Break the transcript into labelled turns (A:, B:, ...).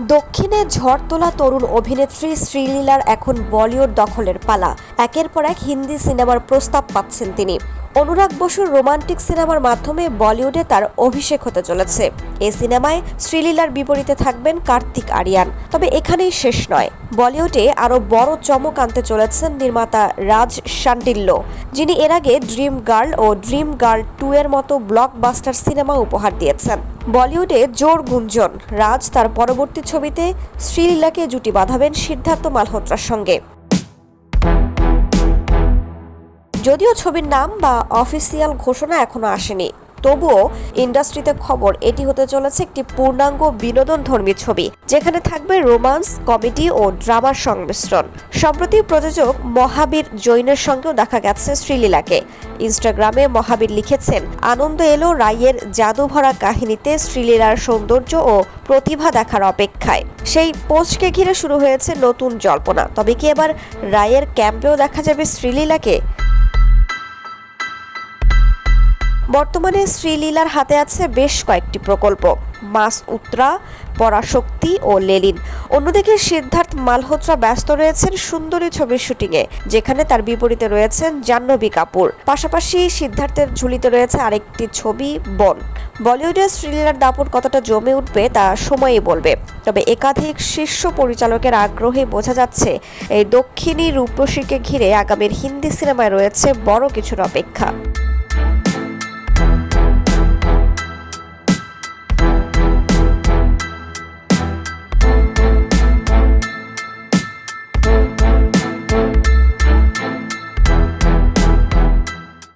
A: দক্ষিণে ঝড় তোলা তরুণ অভিনেত্রী শ্রীলীলার এখন বলিউড দখলের পালা। একের পর এক হিন্দি সিনেমার প্রস্তাব পাচ্ছেন তিনি। অনুরাগ বসুর রোমান্টিক সিনেমার মাধ্যমে বলিউডে তার অভিষেক হতে চলেছে। এই সিনেমায় শ্রীলীলার বিপরীতে থাকবেন কার্তিক আরিয়ান। তবে এখানেই শেষ নয়। বলিউডে আরও বড় চমক আনতে চলেছেন নির্মাতা রাজ শান্ডিল্য যিনি এর আগে ড্রিম গার্ল ও ড্রিম গার্ল টু এর মতো ব্লকবাস্টার সিনেমা উপহার দিয়েছেন। বলিউডে জোর গুঞ্জন, রাজ তার পরবর্তী ছবিতে শ্রীলীলাকে জুটি বাঁধাবেন সিদ্ধার্থ মালহোত্রার সঙ্গে। যদিও ছবির নাম বা অফিসিয়াল ঘোষণা এখনও আসেনি, তবুও ইন্ডাস্ট্রিতে খবর এটি হতে চলেছে একটি পূর্ণাঙ্গ বিনোদন ধর্মী ছবি, যেখানে থাকবে রোমান্স, কমেডি ও ড্রামার সংমিশ্রণ। সম্প্রতি প্রযোজক মহাবীর জৈনের সঙ্গেও দেখা গেছে শ্রীলীলাকে। ইনস্টাগ্রামে মহাবীর লিখেছেন, আনন্দ এলো রায়ের জাদুভরা কাহিনীতে শ্রীলীলার সৌন্দর্য ও প্রতিভা দেখার অপেক্ষায়। সেই পোস্টকে ঘিরে শুরু হয়েছে নতুন জল্পনা। তবে কি এবার রায়ের ক্যাম্পেও দেখা যাবে শ্রীলীলাকে? বর্তমানে শ্রীলীলার হাতে আছে বেশ কয়েকটি প্রকল্প। মাস উত্তরা পরাশক্তি ও লেলিন। অন্যদিকে সিদ্ধার্থ মালহোত্রা ব্যস্ত রয়েছেন সুন্দরী ছবির শুটিংয়ে, যেখানে তার বিপরীতে রয়েছেন জাহ্নবী কাপুর। পাশাপাশি সিদ্ধার্থের ঝুলিতে রয়েছে আরেকটি ছবি, বন। বলিউডের শ্রীলীলার দাপট কতটা জমে উঠবে তা সময়ই বলবে। তবে একাধিক শীর্ষ পরিচালকের আগ্রহে বোঝা যাচ্ছে, এই দক্ষিণী রূপসীকে ঘিরে আগামীর হিন্দি সিনেমায় রয়েছে বড় কিছুর অপেক্ষা।